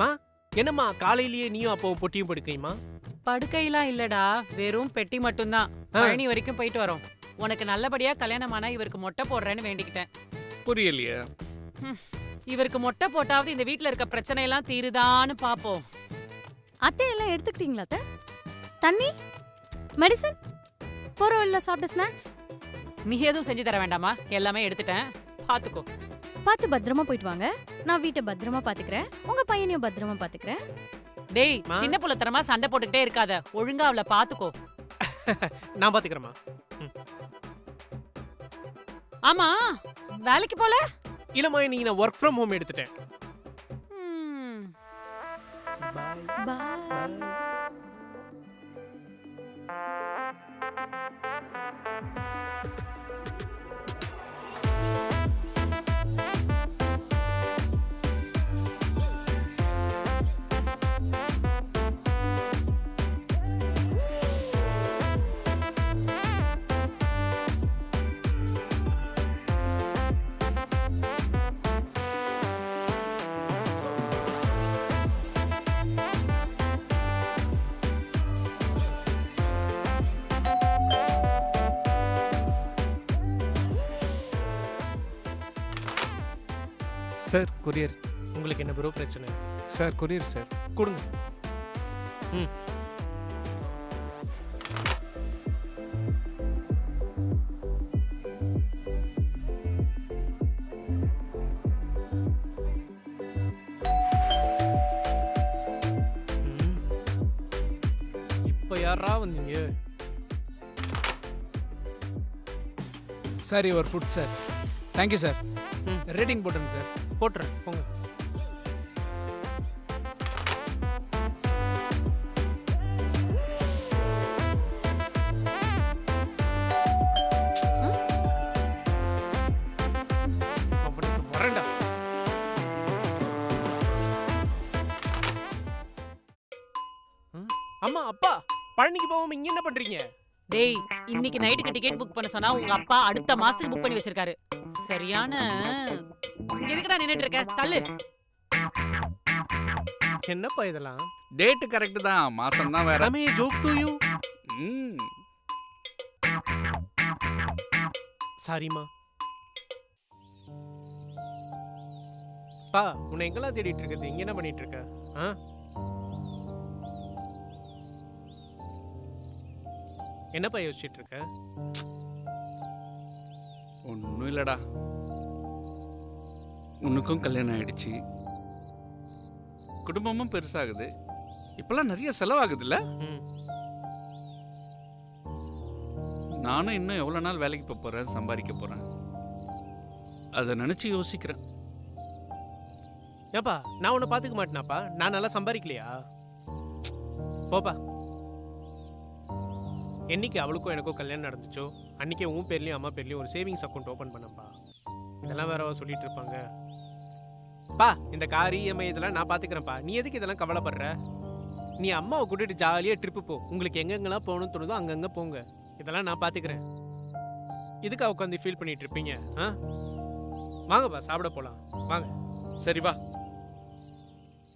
மா என்னம்மா காலையிலேயே நீயும் அப்போ பொட்டியும் படுக்கையுமா? படுக்கையெல்லாம் இல்லடா வெறும் பெட்டி மட்டும்தான். பழனி வரைக்கும் போயிட்டு வரோம். உனக்கு நல்லபடியா கல்யாணமானா இவருக்கு மொட்டை போடுறேன்னு வேண்டிக்கிட்டேன். புரியலையே. இவருக்கு மொட்டை போட்டாவது இந்த வீட்ல இருக்க பிரச்சனை எல்லாம் தீருதான்னு பாப்போம். அத்தை எல்லாம் எடுத்துக்கிட்டீங்களா அத்தை? தண்ணி? மெடிசன் போற வழியில சாப்பிட்ட ஸ்நாக்ஸ் நீ எதுவும் செஞ்சு தர வேண்டாமா? எல்லாமே எடுத்துட்டேன். பாத்துக்கோ. பார்த்து பத்திரமா போயிட்டு வாங்க. நான் வீட்டை பத்திரமா பாத்துக்கிறேன். உங்க பையனையும் பத்திரமா பாத்துக்கிறேன். டேய் மா. சின்ன புள்ளத்தனமா சண்டை போட்டுக்கிட்டே இருக்காத. ஒழுங்கா அவளை பாத்துக்கோ. நான் பாத்துக்கிறேம்மா. ஆமா வேலைக்கு போல? இல்லம்மா இன்னைக்கு நான் ஒர்க் ஃப்ரம் ஹோம் எடுத்துட்டேன். Sir courier. உங்களுக்கு என்ன ப்ரோ பிரச்சனை? Sir courier sir. கொடுங்க. ம். இப்ப யாரா வந்தீங்க? Sir your food sir thank you sir. Rating போட்டுருங்க சார் போட்டுறேன். போங்க. வரேன்டா. அம்மா அப்பா பழனிக்கு போகாம இங்க என்ன பண்றீங்க? டேய் இன்னைக்கு நைட்டுக்கு டிக்கெட் புக் பண்ண சொன்னா உங்க அப்பா அடுத்த மாசத்துக்கு புக் பண்ணி வச்சிருக்காரு. சரியான இங்க எதுக்குடா நின்னுட்டு இருக்க? தள்ளு. என்னப்பா இதெல்லாம்? டேட்டு கரெக்ட் தான். மாசம் தான் வேற. ரமே ஜோக் டு யூ ம். சாரிம்மா பா உன்னை எங்கெல்லாம் தேடிட்டு இருக்குது? இங்க என்ன பண்ணிட்டு இருக்க? ஆ? என்னப்பா யோசிச்சுட்டு இருக்க ஒன்றும் இல்லடா. உனக்கும் கல்யாணம் ஆயிடுச்சு. குடும்பமும் பெருசாகுது. இப்பெல்லாம் நிறைய செலவாகுதுல்ல. நானும் இன்னும் எவ்வளோ நாள் வேலைக்கு போக போகிறேன் சம்பாதிக்க போகிறேன் அதை நினச்சி யோசிக்கிறேன். ஏப்பா நான் உன்னை பாத்துக்க மாட்டேனாப்பா. நான் நல்லா சம்பாதிக்கலையா? போப்பா. என்னைக்கு அவளுக்கும் எனக்கும் கல்யாணம் நடந்துச்சோ அன்றைக்கே உன் பேர்லேயும் அம்மா பேர்லேயும் ஒரு சேவிங்ஸ் அக்கௌண்ட் ஓப்பன் பண்ணப்பா. இதெல்லாம் வேற சொல்லிட்டு இருப்பாங்க. பா இந்த கார் இஎம்ஐ இதெல்லாம் நான் பார்த்துக்கிறேன்ப்பா நீ எதுக்கு இதெல்லாம் கவலைப்படுற? நீ அம்மாவை கூட்டிட்டு ஜாலியாக ட்ரிப்பு போ. உங்களுக்கு எங்கெங்கெல்லாம் போகணும்னு தோணுதோ அங்கங்கே போங்க. இதெல்லாம் நான் பார்த்துக்கிறேன் இதுக்காக உட்காந்து ஃபீல் பண்ணிட்டு இருப்பீங்க ஆ? வாங்கப்பா சாப்பிட போகலாம் வாங்க. சரி வா.